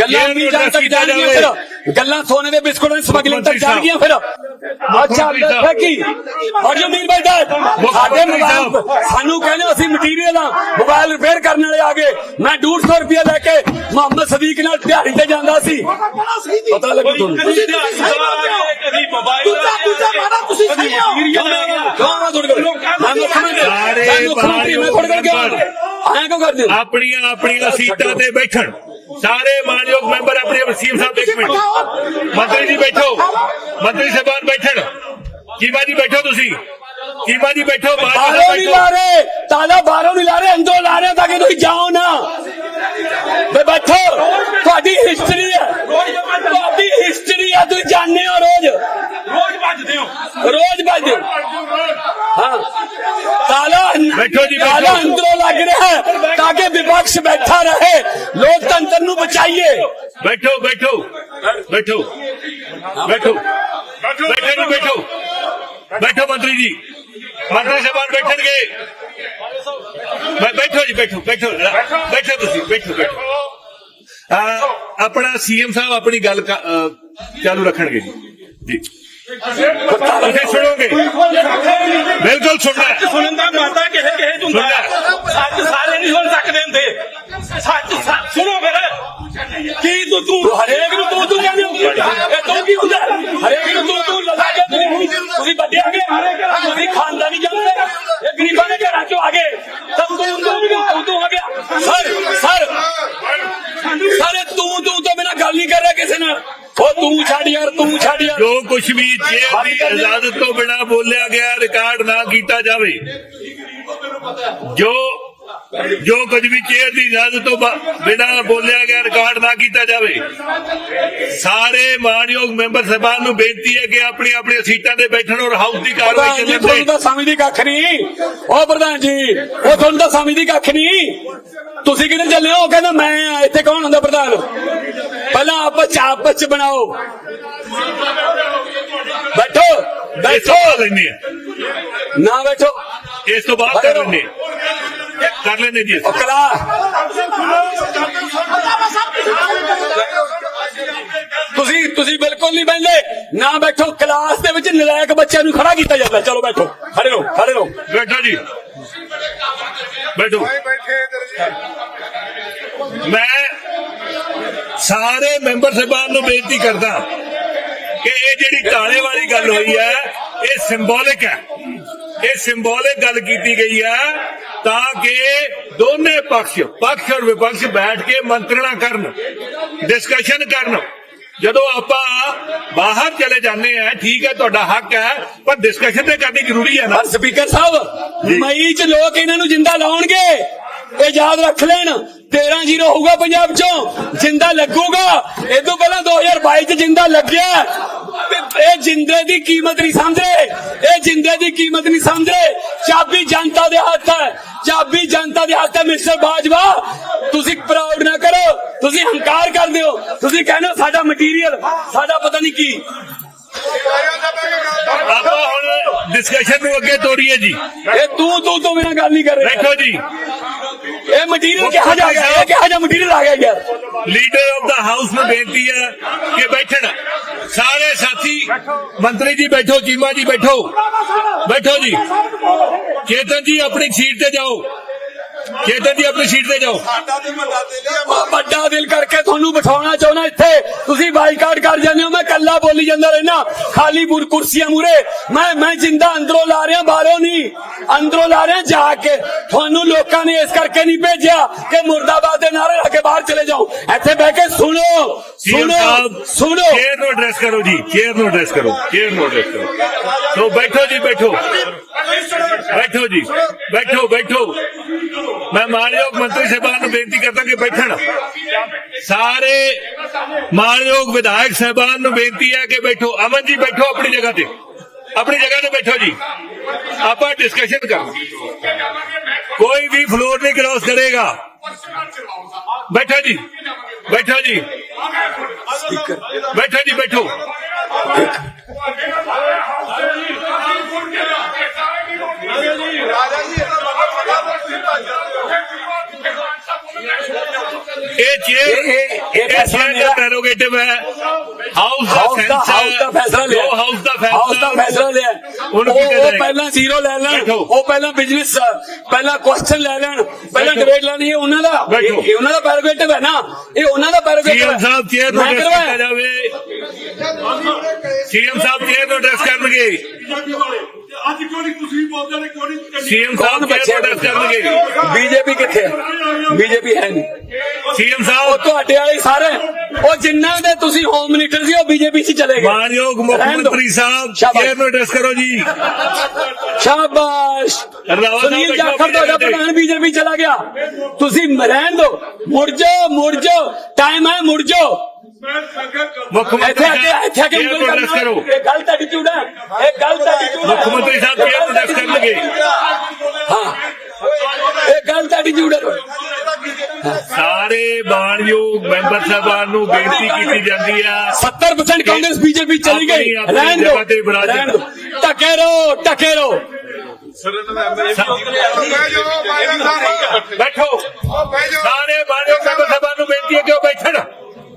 ਗੱਲਾਂ ਜੇਲ੍ਹ ਵੀ ਨੂੰ ਜਾਣ ਤੱਕ ਕੀਤਾ ਜਾਣਗੀਆਂ ਜਾਵੇ। ਫਿਰ। ਗੱਲਾਂ ਸੋਨੇ ਦੇ ਬਿਸਕੁਟਾਂ ਦੀ ਸਮਗਲਿੰਗ ਤੱਕ ਜਾਣਗੀਆਂ ਫਿਰ। ਅੱਛਾ ਮੰਤਰੀ ਸਾਹਿਬ। ਹੈ ਕੀ? Or you mean by that ਸਾਡੇ। ਮੋਬਾਈਲ ਸਾਨੂੰ ਕਹਿੰਦੇ ਅਸੀਂ ਮਟੀਰੀਅਲ ਆ ਮੋਬਾਈਲ ਰਿਪੇਅਰ ਕਰਨ ਵਾਲੇ ਆ ਗਏ। ਮੈਂ 150 ਰੁਪਏ ਲੈ ਕੇ ਮੁਹੰਮਦ ਸਦੀਕ ਨਾਲ ਦਿਹਾੜੀ ਤੇ ਜਾਂਦਾ ਸੀ। ਪਤਾ ਲੱਗੂ ਤੁਹਾਨੂੰ? ਦੂਜਾ ਦੂਜਾ ਮਾਰਾ ਤੁਸੀਂ ਸਹੀ ਹੋ ਕਿਉਂ ਨਾ ਤੁਹਾਡੇ ਕੋਲ ਸਾਰੇ ਮੈਂ ਮੁੱਖ ਮੰਤਰੀ ਮੈਂ ਤੁਹਾਡੇ ਕੋਲ ਕਿਉਂ ਆਇਆ ਕਿਉਂ ਕਰਦੇ ਹੋ? ਆਪਣੀਆਂ ਆਪਣੀਆਂ ਸੀਟਾਂ ਤੇ ਬੈਠਣ। ਸਾਰੇ ਮਾਨਯੋਗ ਮੈਂਬਰ ਆਪਣੇ ਸੀਐਮ ਸਾਹਿਬ ਇੱਕ ਮਿੰਟ। ਮੰਤਰੀ ਜੀ ਬੈਠੋ। ਮੰਤਰੀ ਸਾਹਿਬਾਨ ਬੈਠਣ। ਜੀ ਬੈਠੋ ਤੁਸੀਂ? ਨਹੀਂ ਲਾ ਰਹੇ ਤਾਲਾ ਬਾਹਰੋਂ ਨਹੀਂ ਲਾ ਰਹੇ ਅੰਦਰੋਂ ਲਾ ਰਹੇ ਤਾਂ ਕਿ ਤੁਸੀਂ ਜਾਓ ਨਾ। ਵੇ ਬੈਠੋ ਤੁਹਾਡੀ ਹਿਸਟਰੀ ਹੈ। ਤੁਹਾਡੀ ਹਿਸਟਰੀ ਹੈ ਤੁਸੀਂ ਜਾਣਦੇ ਹੋ ਰੋਜ਼। ਰੋਜ਼ ਵੱਜਦੇ ਹੋ। ਰੋਜ਼ ਵੱਜਦੇ ਹੋ। ਹਾਂ ਤਾਲਾ ਬੈਠੋ ਜੀ, ਬੈਠੋ। ਤਾਲਾ ਅੰਦਰੋਂ ਲੱਗ ਰਿਹਾ ਹੈ ਤਾਂ ਕਿ ਵਿਪਕਸ਼ ਬੈਠਾ ਰਹੇ। ਲੋਕਤੰਤਰ ਨੂੰ ਬਚਾਈਏ। ਬੈਠੋ ਬੈਠੋ। ਬੈਠੋ। ਬੈਠੋ। ਬੈਠੋ। ਬੈਠੋ। ਬੈਠੋ ਮੰਤਰੀ ਜੀ। ਮੰਤਰੀ ਸਾਹਿਬਾਨ ਬੈਠਣਗੇ। ਬੈ- ਬੈਠੋ ਜੀ ਬੈਠੋ ਬੈਠੋ ਬੈਠੋ ਤੁਸੀਂ ਬੈਠੋ ਬੈਠੋ। ਆ, ਆਪਣਾ ਸੀਐਮ ਸਾਹਿਬ ਆਪਣੀ ਗੱਲ ਚਾਲੂ ਰੱਖਣਗੇ ਜੀ। ਜੀ। ਸੁਣੋਗੇ? ਬਿਲਕੁਲ ਸੁਣਨਾ ਦਾ ਮਾਤਾ ਕਿਸੇ ਕਿਸੇ ਚ ਹੁੰਦਾ ਹੈ। ਸੱਚ ਸਾਰੇ ਨਹੀਂ ਸੁਣ ਸਕਦੇ ਹੁੰਦੇ। ਸੱਚ ਸੱਚ ਸੁਣੋ ਫਿਰ। ਕੀ ਤੂੰ ਤੂੰ ਹਰੇਕ ਨੂੰ ਤੂੰ ਤੂੰ ਕਹਿੰਦੇ ਇਹ ਤੂੰ ਕੀ ਹੁੰਦਾ ਹਰੇਕ ਨੂੰ ਤੂੰ ਤੂੰ ਲਗਾ ਕੇ ਤੁਸੀਂ ਤੁਸੀਂ ਵੱਡੇ ਆ ਗਏ ਤੁਸੀਂ ਖਾਨਦਾਨੀ ਜਾਂਦੇ ਇਹ ਗਰੀਬਾਂ ਦੇ ਘਰਾਂ ਚੋਂ ਆ ਗਏ। ਤੂੰ ਤੂੰ ਆ ਗਿਆ। ਸਰ ਸਰ ਸਾਰੇ ਤੂੰ ਤੂੰ ਤੋਂ ਬਿਨਾ ਗੱਲ ਨਹੀਂ ਕਰ ਰਿਹਾ ਕਿਸੇ ਨਾਲ। ਉਹ ਤੂੰ ਛੱਡ ਯਾਰ ਤੂੰ ਛੱਡ ਯਾਰ। ਜੋ ਕੁਝ ਵੀ ਚੇਅਰ ਦੀ ਇਜਾਜ਼ਤ ਤੋਂ ਬਿਨਾ ਬੋਲਿਆ ਗਿਆ ਰਿਕਾਰਡ ਨਾ ਕੀਤਾ ਜਾਵੇ। ਜੋ ਜੋ ਕੁਝ ਵੀ ਚੇਅਰ ਦੀ ਇਜਾਜ਼ਤ ਤੋਂ ਬਿਨਾ ਬੋਲਿਆ ਗਿਆ ਰਿਕਾਰਡ ਨਾ ਕੀਤਾ ਜਾਵੇ। ਸਾਰੇ ਮਾਨਯੋਗ ਮੈਂਬਰ ਸਾਹਿਬਾਨ ਨੂੰ ਬੇਨਤੀ ਹੈ ਕਿ ਆਪਣੀ ਆਪਣੀਆਂ ਸੀਟਾਂ ਤੇ ਬੈਠਣ ਔਰ ਹਾਊਸ ਦੀ ਕਾਰਵਾਈ ਜੀ ਚੱਲਣ ਤੁਹਾਨੂੰ ਦੇ ਤਾਂ ਸਮਝਦੀ ਕੱਖ ਨਹੀਂ ਉਹ ਪ੍ਰਧਾਨ ਜੀ ਉਹ ਤੁਹਾਨੂੰ ਤਾਂ ਸਮਝਦੀ ਕੱਖ ਨਹੀਂ ਤੁਸੀਂ ਕਿੱਧਰ ਚੱਲੇ ਹੋ? ਕਹਿੰਦਾ ਮੈਂ ਆ ਇੱਥੇ ਕੌਣ ਹੁੰਦਾ ਪ੍ਰਧਾਨ? ਪਹਿਲਾਂ ਆਪਸ ਚ ਆਪਸ ਚ ਬਣਾਓ। ਬੈਠੋ ਇਸ ਬੈਠੋ ਬਾਅਦ ਲੈਂਦੇ ਆ। ਨਾ ਬੈਠੋ। ਇਸ ਤੋਂ ਬਾਅਦ ਕਰ ਆ। ਕਰ ਲੈਂਦੇ ਜੀ ਉਹ ਕਲਾ ਤੁਸੀਂ ਤੁਸੀਂ ਬਿਲਕੁਲ ਨਹੀਂ ਬੈਠੇ ਨਾ ਬੈਠੋ ਕਲਾਸ ਦੇ ਵਿੱਚ ਨਲਾਇਕ ਬੱਚਿਆਂ ਨੂੰ ਖੜਾ ਕੀਤਾ ਜਾਂਦਾ। ਚਲੋ ਬੈਠੋ। ਖੜੇ ਰਹੋ ਖੜੇ ਰਹੋ। ਬੈਠੋ ਜੀ। ਬੈਠੋ। ਮੈਂ ਸਾਰੇ ਮੈਂਬਰ ਸਾਹਿਬਾਨ ਨੂੰ ਬੇਨਤੀ ਕਰਦਾ ਕਿ ਇਹ ਜਿਹੜੀ ਤਾਲੇ ਵਾਲੀ ਗੱਲ ਹੋਈ ਹੈ ਇਹ ਸਿੰਬੋਲਿਕ ਹੈ। ਇਹ ਸਿੰਬੋਲਿਕ ਗੱਲ ਕੀਤੀ ਗਈ ਹੈ ਤਾਂ ਕਿ ਦੋਨੇ ਪਕਸ਼ ਪਕਸ਼ ਔਰ ਵਿਪਕਸ਼ ਬੈਠ ਕੇ ਮੰਤਰਣਾ ਕਰਨ ਡਿਸਕਸ਼ਨ ਕਰਨ। ਜਦੋਂ ਆਪਾਂ ਬਾਹਰ ਚਲੇ ਜਾਂਦੇ ਆ ਠੀਕ ਹੈ ਤੁਹਾਡਾ ਹੱਕ ਹੈ ਪਰ ਡਿਸਕਸ਼ਨ ਤੇ ਕਰਨੀ ਜ਼ਰੂਰੀ ਹੈ ਨਾ ਸਪੀਕਰ ਸਾਹਿਬ। ਮਈ ਚ ਲੋਕ ਇਹਨਾਂ ਨੂੰ ਜਿੰਦਾ ਲਾਉਣਗੇ ਇਹ ਯਾਦ ਰੱਖ ਲੈਣ। 13 ਜ਼ੀਰੋ ਹੋਊਗਾ ਪੰਜਾਬ ਚੋਂ। ਜਿੰਦਾ ਲੱਗੂਗਾ। ਇਹ ਤੋਂ ਪਹਿਲਾਂ 2022 ਚ ਜਿੰਦਾ ਲੱਗਿਆ। ਇਹ ਜਿੰਦੇ ਦੀ ਕੀਮਤ ਨਹੀਂ ਸਮਝਦੇ। ਇਹ ਜਿੰਦੇ ਦੀ ਕੀਮਤ ਨਹੀਂ ਸਮਝੇ ਚਾਬੀ ਜਨਤਾ ਦੇ ਹੱਥ ਹੈ। ਚਾਬੀ ਜਨਤਾ ਦੇ ਹੱਥ ਹੈ, ਮਿਸਟਰ ਬਾਜਵਾ। ਤੁਸੀਂ ਪ੍ਰਾਊਡ ਨਾ ਕਰੋ। ਤੁਸੀਂ ਹੰਕਾਰ ਕਰਦੇ ਹੋ। ਤੁਸੀਂ ਕਹਿੰਦੇ ਹੋ ਸਾਡਾ ਮਟੀਰੀਅਲ ਸਾਡਾ ਪਤਾ ਨਹੀਂ ਕੀ। ਆਪਾਂ ਹੁਣ ਡਿਸਕਸ਼ਨ ਨੂੰ ਅੱਗੇ ਤੋਰੀਏ ਜੀ। ਇਹ ਤੂੰ ਤੂੰ ਤੋਂ ਬਿਨਾਂ ਗੱਲ ਨਹੀਂ ਕਰ। ਰਿਹਾ ਬੈਠੋ ਜੀ। ਇਹ ਮਟੀਰੀਅਲ ਕਿਹਾ ਜਾ ਗਿਆ ਇਹ ਕਿਹਾ ਜਾ ਮਟੀਰੀਅਲ ਆ ਗਿਆ ਯਾਰ? ਲੀਡਰ ਆਫ ਦਾ ਹਾਊਸ ਨੂੰ ਬੇਨਤੀ ਹੈ ਕਿ ਬੈਠਣ। ਸਾਰੇ ਸਾਥੀ ਮੰਤਰੀ ਜੀ ਬੈਠੋ ਚੀਮਾ ਜੀ ਬੈਠੋ। ਬੈਠੋ ਜੀ। ਚੇਤਨ ਜੀ ਆਪਣੀ ਸੀਟ ਤੇ ਜਾਓ। ਚੇਤਨ ਜੀ ਆਪਣੀ ਸੀਟ ਤੇ ਜਾਓ। ਮੈਂ ਵੱਡਾ ਦਿਲ ਕਰਕੇ ਤੁਹਾਨੂੰ ਬਿਠਾਉਣਾ ਚਾਹੁੰਦਾ ਇੱਥੇ। ਤੁਸੀਂ ਬਾਈਕਾਟ ਕਰ ਜਾਂਦੇ ਹੋ ਮੈਂ ਕੱਲਾ ਬੋਲੀ ਜਾਂਦਾ ਰਹਿਣਾ ਖਾਲੀ ਬੁਰ ਕੁਰਸੀਆਂ ਮੂਰੇ ਮੈਂ ਮੈਂ ਜਿੰਦਾ ਅੰਦਰੋਂ ਲਾ ਰਿਹਾ ਬਾਹਰੋਂ ਨਹੀਂ। ਅੰਦਰੋਂ ਲਾ ਰਿਹਾ ਜਾ ਕੇ। ਤੁਹਾਨੂੰ ਲੋਕਾਂ ਨੇ ਇਸ ਕਰਕੇ ਨਹੀਂ ਭੇਜਿਆ ਕਿ ਮੁਰਦਾਬਾਦ ਦੇ ਨਾਰੇ ਲਾ ਕੇ ਬਾਹਰ ਚਲੇ ਜਾਓ। ਇੱਥੇ ਬਹਿ ਕੇ ਸੁਣੋ। ਸੀਐਮ ਸੁਣੋ ਸਾਹਿਬ ਸੁਣੋ ਚੇਅਰ ਨੂੰ ਐਡਰੈਸ ਕਰੋ ਜੀ ਚੇਅਰ ਨੂੰ ਐਡਰੈਸ ਕਰੋ ਚੇਅਰ ਨੂੰ ਐਡਰੈਸ ਕਰੋ ਸੋ ਬੈਠੋ ਜੀ ਬੈਠੋ ਬੈਠੋ ਜੀ ਬੈਠੋ ਬੈਠੋ ਮੈਂ ਮਾਨਯੋਗ ਮੰਤਰੀ ਸਾਹਿਬਾਨ ਨੂੰ ਬੇਨਤੀ ਕਰਦਾ ਕਿ ਬੈਠਣ ਸਾਰੇ ਮਾਨਯੋਗ ਵਿਧਾਇਕ ਸਾਹਿਬਾਨ ਨੂੰ ਬੇਨਤੀ ਹੈ ਕਿ ਬੈਠੋ ਅਮਨ ਜੀ ਬੈਠੋ ਆਪਣੀ ਜਗ੍ਹਾ ਤੇ ਆਪਣੀ ਜਗ੍ਹਾ ਤੇ ਬੈਠੋ ਜੀ ਆਪਾਂ ਡਿਸਕਸ਼ਨ ਕਰ ਕੋਈ ਵੀ ਫਲੋਰ ਨਹੀਂ ਕ੍ਰਾਸ ਕਰੇਗਾ ਬੈਠੋ ਜੀ ਬੈਠੋ ਜੀ ਬੈਠੋ। ਇਹ ਚੇਅਰ ਇਹ- ਫੈਸਲਾ ਪ੍ਰੈਰੋਗੇਟਿਵ ਹੈ। ਹਾਊਸ ਦਾ ਹਾਊਸ ਦਾ ਫੈਸਲਾ ਲਿਆ। ਹਾਊਸ ਦਾ ਫੈਸਲਾ ਹਾਊਸ ਦਾ ਫੈਸਲਾ ਲਿਆ। ਉਹ ਪਹਿਲਾਂ ਜ਼ੀਰੋ ਲੈ ਲੈਣ। ਉਹ ਪਹਿਲਾਂ ਬਿਜ਼ਨਸ ਪਹਿਲਾਂ ਕੁਐਸਚਨ ਲੈ ਲੈਣ। ਪਹਿਲਾਂ। ਡਿਬੇਟ ਲੈਣੀ ਇਹ ਉਹਨਾਂ ਦਾ। ਇਹ ਉਹਨਾਂ ਦਾ ਪੈਰੋਗੇਟਿਵ ਹੈ ਨਾ। ਇਹ ਉਹਨਾਂ ਦਾ ਪੈਰੋਗੇਟਿਵ ਸੀਐਮ ਹੈ। ਸਾਹਿਬ ਚੇਅਰ ਨੂੰ। ਕੀਤਾ ਜਾਵੇ। ਸੀਐਮ ਸਾਹਿਬ ਚੇਅਰ ਨੂੰ ਐਡਰੈਸ ਕਰਨਗੇ। ਅੱਜ ਕਿਉਂ ਨਹੀਂ ਤੁਸੀਂ ਬੋਲਦੇ ਨੇ? ਕਿਉਂ ਨਹੀਂ ਸੀਐਮ ਸਾਹਿਬ ਬੱਚੇ ਐਡਰੈਸ ਕਰਨਗੇ? ਬੀਜੇਪੀ ਕਿੱਥੇ ਹੈ ਬੀਜੇਪੀ ਹੈ ਨਹੀਂ। ਸੀਐਮ ਉਹ ਸਾਹਿਬ ਤੁਹਾਡੇ ਵਾਲੇ ਸਾਰੇ ਉਹ ਜਿੰਨਾ ਦੇ ਤੁਸੀਂ ਹੋਮ ਮਿਨਿਸਟਰ ਸੀ ਉਹ ਬੀਜੇਪੀ 'ਚ ਚਲੇ ਗਏ। ਮਾਨਯੋਗ ਮੁੱਖ। ਮੰਤਰੀ ਸਾਹਿਬ। ਚੇਅਰ ਨੂੰ ਐਡਰੈਸ ਕਰੋ ਜੀ। ਸ਼ਾਬਾਸ਼। ਸੁਨੀਲ ਜਾਖੜ ਤੁਹਾਡਾ। ਪ੍ਰਧਾਨ ਬੀਜੇਪੀ ਚਲਾ ਗਿਆ। ਤੁਸੀਂ ਰਹਿਣ ਦਿਓ ਮੁੜ ਜਾਓ ਮੁੜ ਜਾਓ। ਟਾਈਮ ਹੈ ਮੁੜ ਜਾਓ। ਮੁੱਖ ਮੰਤਰੀ ਕੇ ਕੇ ਮੁੱਖ ਮੰਤਰੀ ਸਾਹਿਬ ਨੂੰ ਐਡਰੈਸ ਕਰਨਗੇ? ਹਾਂ। ਇਹ ਗਲਤ ਐਟੀਟਿਊਡ ਹੈ ਸਾਰੇ ਮਾਨਯੋਗ ਮੈਂਬਰ ਸਾਹਿਬਾਨ ਨੂੰ ਬੇਨਤੀ ਕੀਤੀ ਜਾਂਦੀ ਆ। 70% ਕਾਂਗਰਸ ਬੀਜੇਪੀ ਚਲੀ ਗਈ। ਰਹਿਣ ਦਿਓ। ਟਕੇ ਰਹੋ ਟਕੇ ਰਹੋ। ਬੈਠੋ। ਸਾਰੇ ਮਾਨਯੋਗ ਮੈਂਬਰ ਸਾਹਿਬਾਨ ਨੂੰ ਬੇਨਤੀ ਹੈ ਕਿ ਉਹ ਬੈਠਣ।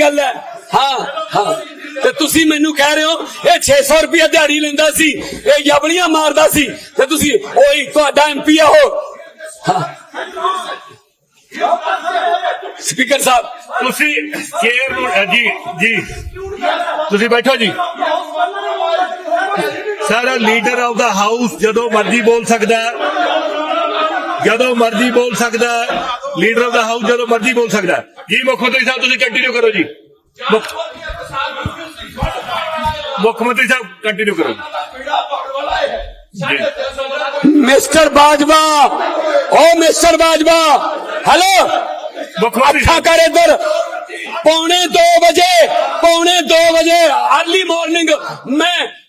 ਗੱਲ ਹੈ। ਹਾਂ ਹਾਂ। ਤੇ ਤੁਸੀਂ ਮੈਨੂੰ ਕਹਿ ਰਹੇ ਹੋ, ਇਹ 600 ਰੁਪਏ ਦਿਹਾੜੀ ਲੈਂਦਾ ਸੀ, ਇਹ ਯਬਲੀਆਂ ਮਾਰਦਾ ਸੀ, ਤੇ ਤੁਸੀਂ ਉਹੀ ਤੁਹਾਡਾ ਐਮਪੀ ਆ ਉਹ। ਹਾਂ। ਸਪੀਕਰ ਸਾਹਿਬ। ਤੁਸੀਂ ਚੇਅਰ ਨੂੰ ਜੀ ਜੀ। ਤੁਸੀਂ ਬੈਠੋ ਜੀ। ਸਾਰਾ ਲੀਡਰ ਆਫ ਦਾ ਹਾਊਸ ਜਦੋਂ ਮਰਜ਼ੀ ਬੋਲ ਸਕਦਾ ਜਦੋਂ ਮਰਜ਼ੀ ਬੋਲ ਸਕਦਾ ਲੀਡਰ ਆਫ ਦਾ ਹਾਊਸ ਜਦੋਂ ਮਰਜ਼ੀ ਬੋਲ ਸਕਦਾ ਹੈ। ਜੀ ਮੁੱਖ ਮੰਤਰੀ ਸਾਹਿਬ ਤੁਸੀਂ ਕੰਟੀਨਿਊ ਕਰੋ ਜੀ। ਮੁੱਖ ਮੁੱਖ ਮੰਤਰੀ ਸਾਹਿਬ ਕੰਟੀਨਿਊ ਕਰੋ ਜੀ। ਮਿਸਟਰ ਬਾਜਵਾ ਓ ਮਿਸਟਰ ਬਾਜਵਾ ਹੈਲੋ। ਮੁੱਖ ਮੰਤਰੀ ਅੱਖਾਂ ਸਾਹਿਬ। ਕਰ ਇੱਧਰ। ਪੌਣੇ 2 ਵਜੇ ਪੌਣੇ 2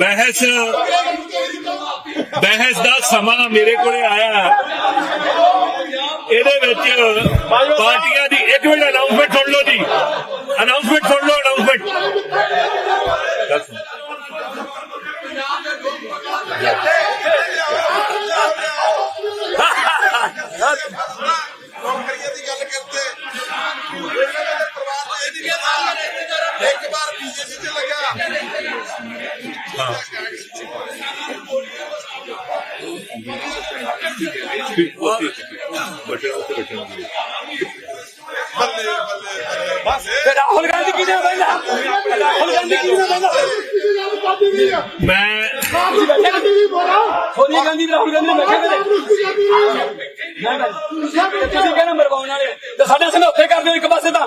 ਬਹਿਸ ਬਹਿਸ ਦਾ ਸਮਾਂ ਮੇਰੇ ਕੋਲੇ ਆਇਆ। ਇਹਦੇ ਵਿੱਚ ਪਾਰਟੀਆਂ ਦੀ ਇੱਕ ਮਿੰਟ ਅਨਾਉਂਸਮੈਂਟ ਸੁਣ ਲਓ ਜੀ। ਅਨਾਉਂਸਮੈਂਟ ਸੁਣ ਲਓ ਅਨਾਉਂਸਮੈਂਟ ਰਾਹੁਲ ਗਾਂਧੀ ਕਿਹਨੇ ਬੈਠਾ? ਰਾਹੁਲ ਗਾਂਧੀ ਕਿਹਨੇ ਬੈਠਾ? ਮੈਂ ਸੋਨੀਆ ਗਾਂਧੀ ਤੇ ਰਾਹੁਲ ਗਾਂਧੀ ਨੇ। ਬੈਠੇ ਕਦੇ ਤੁਸੀਂ ਕਹਿੰਦੇ ਮਰਵਾਉਣ ਵਾਲੇ ਤੇ ਸਾਡੇ ਸਮਝੌਤੇ ਕਰਦੇ ਹੋ ਇੱਕ ਪਾਸੇ ਤਾਂ।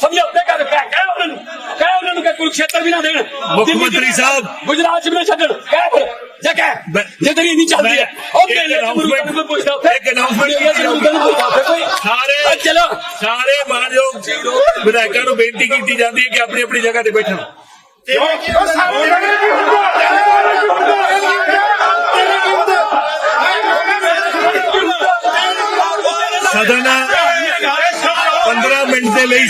ਸਮਝੌਤੇ ਕਰ ਕਹਿ ਕਹਿ ਉਹਨਾਂ ਨੂੰ ਕਹਿ ਉਹਨਾਂ ਨੂੰ ਕਿ ਕੁਰੂਕਸ਼ੇਤਰ ਵੀ ਨਾ ਦੇਣ। ਚ- ਮੰਤਰੀ ਸਾਹਿਬ। ਗੁਜਰਾਤ ਚ ਵੀ ਨਾ ਛੱਡਣ। ਕਹਿ ਫਿਰ ਜੇ ਕਹਿ ਮੈਂ- ਜੇ ਤੇਰੀ ਨਹੀਂ ਚੱਲਦੀ ਹੈ। ਮੈਂ- ਉਹ ਮੇਲੇ ਨੂੰ ਕੋਈ ਪੁੱਛਦਾ ਇੱਕ ਕੋਈ ਸਾਰੇ ਆ ਚਲੋ। ਸਾਰੇ ਮਾਨਯੋਗ ਵਿਧਾਇਕਾਂ ਨੂੰ ਬੇਨਤੀ ਕੀਤੀ ਜਾਂਦੀ ਹੈ ਕਿ ਆਪਣੀ ਆਪਣੀ ਜਗ੍ਹਾ ਤੇ ਬੈਠਣ। ਸਦਨ 15 ਮਿੰਟ ਦੇ ਲਈ